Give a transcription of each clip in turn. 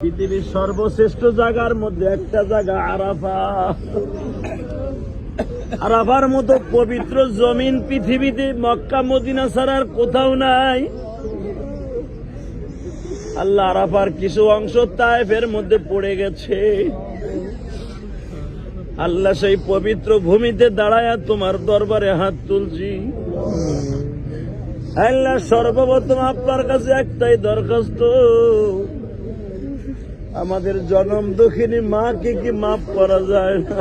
পৃথিবীর সর্বশ্রেষ্ঠ জায়গার মধ্যে একটা জায়গা, আরাফা। আরাফার মতো পবিত্র জমিন পৃথিবীতে মক্কা, মদিনা ছাড়ার কোথাও নাই। আল্লাহ আরাফার কিছু অংশ তায়েফের মধ্যে পড়ে গেছে। আল্লাহ সেই পবিত্র ভূমিতে দাঁড়ায় তোমার দরবারে হাত তুলছি। আল্লাহ সর্বপ্রথম আপনার কাছে একটাই দরখাস্ত। আমাদের জনম দুঃখিনী মাকে কি মাফ করা যায় না?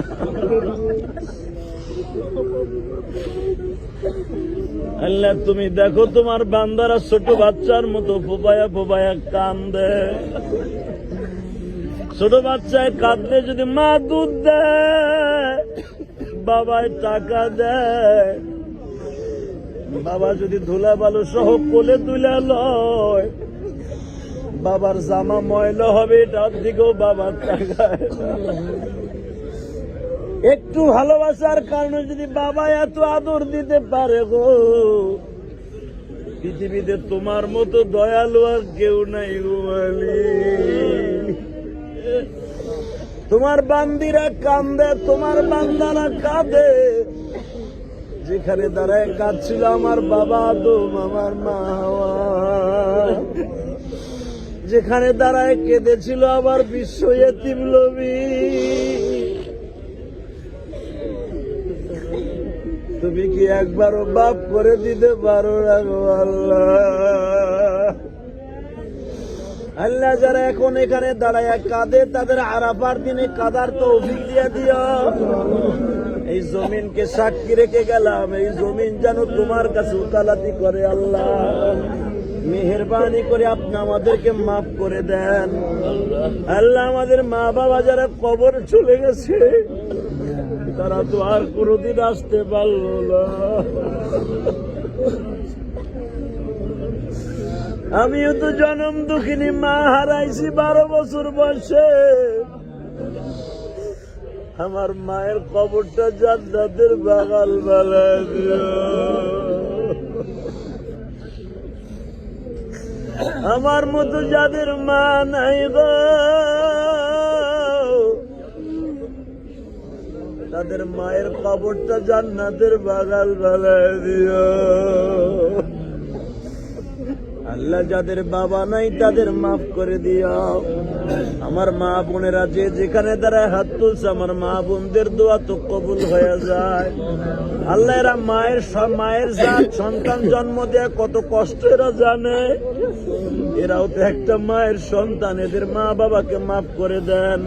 আল্লাহ, তুমি দেখো তোমার বান্দারা ছোট বাচ্চার মতো ফোপায়া ফোপায়া কান্দে। ছোট বাচ্চায় কাঁদলে যদি মা দুধ দেয়, বাবায় টাকা দেয়। বাবা যদি ধুলা বালু সহ কোলে তুলে লয় বাবার জামা ময়লা হবে এটার দিকেও বাবার একটু ভালোবাসার কারণে যদি বাবা এত আদর দিতে পারে গো। পৃথিবীতে তোমার মতো দয়ালু আর কেউ নাই গো তোমার বান্দিরা কান্দে, তোমার বান্দারা কাঁদে। যেখানে দাঁড়ায় কাঁদছিল আমার বাবা আদম, আমার মা। যেখানে দাঁড়ায় কেঁদেছিল আবার বিশ্ব লবি তুমি কি একবারও বাপ করে দিতে পারো আল্লাহ? আল্লাহ যারা এখন এখানে দাঁড়ায় কাঁদে, তাদের আরাফার দিনে কাদার তো অভিজ্ঞা দিও। এই জমিনকে সাক্ষী রেখে গেলাম, এই জমিন যেন তোমার কাছে উকালাতি করে আল্লাহ। মেহরবানি করে আপনি আমাদেরকে মাফ করে দেন। আল্লাহ আমাদের মা বাবা যারা কবর চলে গেছে, তারা তো আর কোনোদিন আসতে পারল না। আমিও তো জনম দুঃখিনী, মা হারাইছি বারো বছর বয়সে। আমার মায়ের কবরটা জান্নাতের বাগাল বালায় দিও। আমার মতো যাদের মা নাই গো। তাদের মায়ের কবরটা জান্নাতের বাগাল বালায় দিও। আল্লাহ যাদের বাবা নাই, তাদের মাফ করে দিও। আমার মা বোনেরা যে যেখানে দাঁড়ায় হাত তুলছে, আমার মা বোনদের দোয়া তো কবুল হয়ে যায়। আল্লাহ এরা মায়ের মায়ের জাত, সন্তান জন্ম দেয়া কত কষ্ট এরা জানে। এরাও তো একটা মায়ের সন্তান, এদের মা বাবাকে মাফ করে দেন।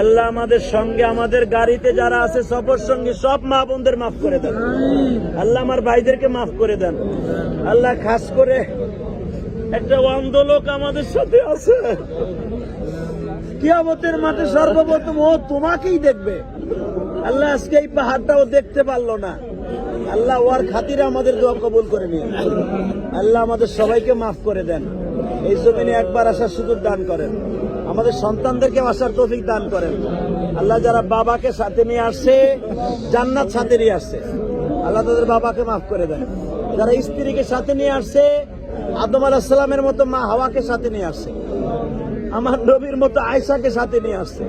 আল্লাহ আমাদের সঙ্গে, আমাদের গাড়িতে যারা আছে সফর সঙ্গে সব মা বোনদের মাফ করে দেন। আল্লাহ আমার ভাইদেরকে মাফ করে দেন। আল্লাহ খাস করে একটা অন্ধ লোক আমাদের সাথে আছে। কিয়ামতের মাঠে সর্বপ্রথম ও তোমাকেই দেখবে। আল্লাহ আজকে এই পাহাড়টাও দেখতে পারল না। আল্লাহ ওয়ার খাতিরে আমাদের দোয়া কবুল করে নিন আল্লাহ আমাদের সবাইকে মাফ করে দেন। এই জমিনে একবার আসার সুযোগ দান করেন। আমাদের সন্তানদেরকে আসার তৌফিক দান করেন। আল্লাহ যারা বাবাকে সাথে নিয়ে আসছে, জান্নাত সাথে নিয়ে আসছে, আল্লাহ তাদের বাবাকে মাফ করে দেন। যারা স্ত্রীকে সাথে নিয়ে আসছে আদম আলাহিসাল্লামের মতো মা হাওয়াকে সাথে নিয়ে আসছে। আমার নবীর মতো আয়সাকে সাথে নিয়ে আসছে।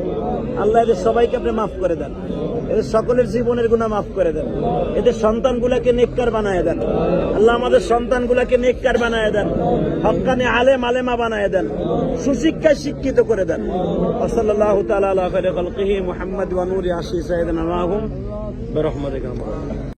আল্লাহ এদের সবাইকে আপনি মাফ করে দেন। এদের সকলের জীবনের গুণা মাফ করে দেন। এদের সন্তানগুলাকে নেককার বানায় দেন। আল্লাহ আমাদের সন্তানগুলাকে নেককার বানায় দেন। হকানে আলেম আলেমা বানায় দেন। সুশিক্ষায় শিক্ষিত করে দেন। ওসল্লাহ তালা মুহাম্মদ ওয়া নূরি আশি সাইয়্যিদিনা মাহুম। বিরহমাতিকা